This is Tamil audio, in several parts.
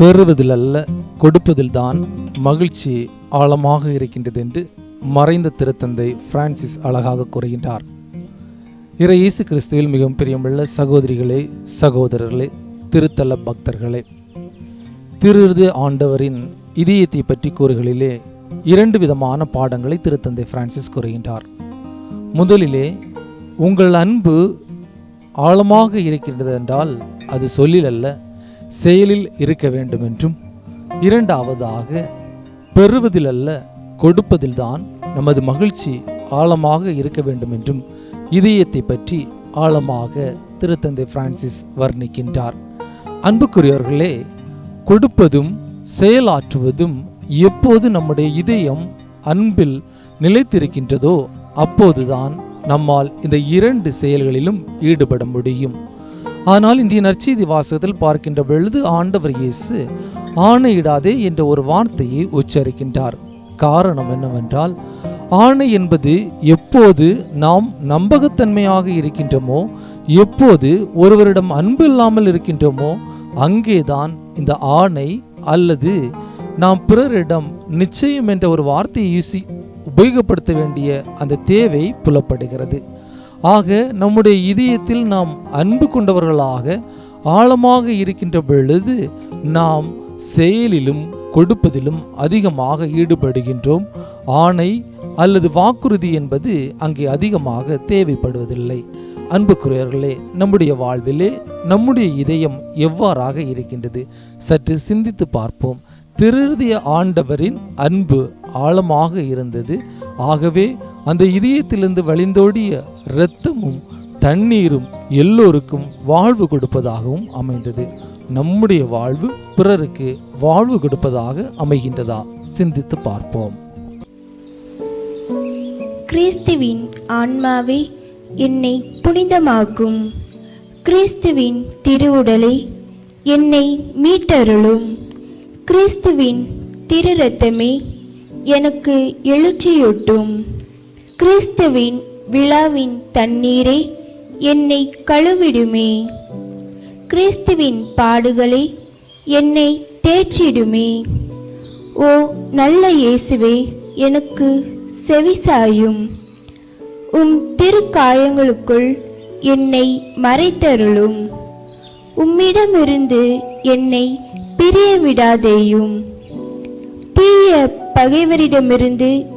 பெறுவதில் அல்ல கொடுப்பதில்தான் மகிழ்ச்சி ஆழமாக இருக்கின்றது என்று மறைந்த திருத்தந்தை பிரான்சிஸ் அழகாக கூறுகின்றார். இறை இயேசு கிறிஸ்துவில் மிகவும் பிரியமுள்ள சகோதரிகளே சகோதரர்களே திருத்தல பக்தர்களே திருது ஆண்டவரின் இதயத்தை பற்றி கூறுகளிலே இரண்டு விதமான பாடங்களை திருத்தந்தை பிரான்சிஸ் கூறுகின்றார். முதலிலே உங்கள் அன்பு ஆழமாக இருக்கின்றது என்றால் அது சொல்லில் அல்ல செயலில் இருக்க வேண்டும் என்றும் இரண்டாவதாக பெறுவதில் அல்ல கொடுப்பதில்தான் நமது மகிழ்ச்சி ஆழமாக இருக்க வேண்டும் என்றும் இதயத்தை பற்றி ஆழமாக திருத்தந்தை பிரான்சிஸ் வர்ணிக்கின்றார். அன்புக்குரியவர்களே கொடுப்பதும் செயலாற்றுவதும் எப்போது நம்முடைய இதயம் அன்பில் நிலைத்திருக்கின்றதோ அப்போதுதான் நம்மால் இந்த இரண்டு செயல்களிலும் ஈடுபட முடியும். ஆனால் இன்றைய நற்செய்தி வாசகத்தில் பார்க்கின்ற பொழுது ஆண்டவர் இயேசு ஆணையிடாதே என்ற ஒரு வார்த்தையை உச்சரிக்கின்றார். காரணம் என்னவென்றால் ஆணை என்பது எப்போது நாம் நம்பகத்தன்மையாக இருக்கின்றோமோ எப்போது ஒருவரிடம் அன்பு இல்லாமல் இருக்கின்றோமோ அங்கேதான் இந்த ஆணை அல்லது நாம் பிறரிடம் நிச்சயம் என்ற ஒரு வார்த்தையை யூசி உபயோகப்படுத்த வேண்டிய அந்த தேவை புலப்படுகிறது. ஆக நம்முடைய இதயத்தில் நாம் அன்பு கொண்டவர்களாக ஆழமாக இருக்கின்ற பொழுது நாம் செயலிலும் கொடுப்பதிலும் அதிகமாக ஈடுபடுகின்றோம். ஆணை அல்லது வாக்குறுதி என்பது அங்கே அதிகமாக தேவைப்படுவதில்லை. அன்புக்குரியவர்களே நம்முடைய வாழ்விலே நம்முடைய இதயம் எவ்வாறாக இருக்கின்றது? சற்று சிந்தித்து பார்ப்போம். திருதிய ஆண்டவரின் அன்பு ஆழமாக இருந்தது. ஆகவே அந்த இதயத்திலிருந்து வழிந்தோடிய இரத்தமும் தண்ணீரும் எல்லோருக்கும் வாழ்வு கொடுப்பதாகவும் அமைந்தது. நம்முடைய வாழ்வு பிறருக்கு வாழ்வு கொடுப்பதாக அமைகின்றதா சிந்தித்து பார்ப்போம். கிறிஸ்துவின் ஆன்மாவே என்னை புனிதமாக்கும். கிறிஸ்துவின் திருவுடலை என்னை மீட்டருளும். கிறிஸ்துவின் திரு ரத்தமே எனக்கு எழுச்சியூட்டும். கிறிஸ்துவின் விழாவின் தண்ணீரே என்னை கழுவிடுமே. கிறிஸ்துவின் பாடுகளே என்னை தேற்றிடுமே. ஓ நல்ல இயேசுவே எனக்கு செவிசாயும். உம் திருக்காயங்களுக்குள் என்னை மறைத்தருளும். உம்மிடமிருந்து என்னை பிரியவிடாதேயும். தீய பகைவரிடமிருந்து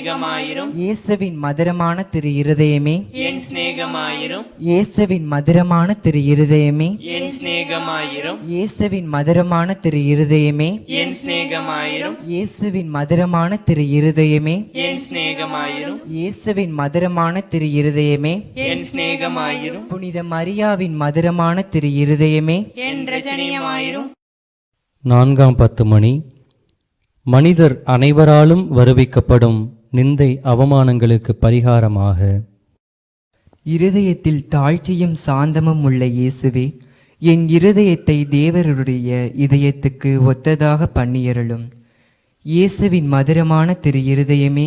சிநேகமாயிரும். இயேசுவின் மதுரமான திரு இருதயமே. என் சிநேகமாயிரும். இயேசுவின் மதுரமான திரு இருதயமே. என் சிநேகமாயிரும். இயேசுவின் மதுரமான திரு இருதயமே. என் சிநேகமாயிரும். இயேசுவின் மதுரமான திரு இருதயமே. என் சிநேகமாயிரும். இயேசுவின் மதுரமான திரு இருதயமே. என் சிநேகமாயிரும். புனித மரியாவின் மதுரமான திரு இருதயமே. என் ரஜனியமாயிரும். நான்காம் பத்து மணி. மனிதர் அனைவராலும் வருவிக்கப்படும். நிந்தை அவமானங்களுக்கு பரிகாரமாக. இருதயத்தில் தாழ்ச்சியும் சாந்தமும் உள்ள இயேசுவே என் இருதயத்தை தேவருடைய இதயத்துக்கு ஒத்ததாக பண்ணியருளும். இயேசுவின் மதுரமான திரு இருதயமே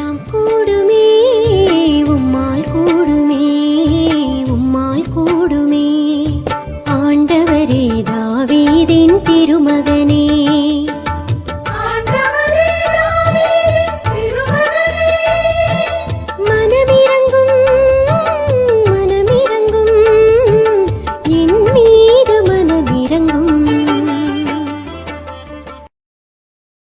எல்லாம் கூடுமே உம்மால் கூடும்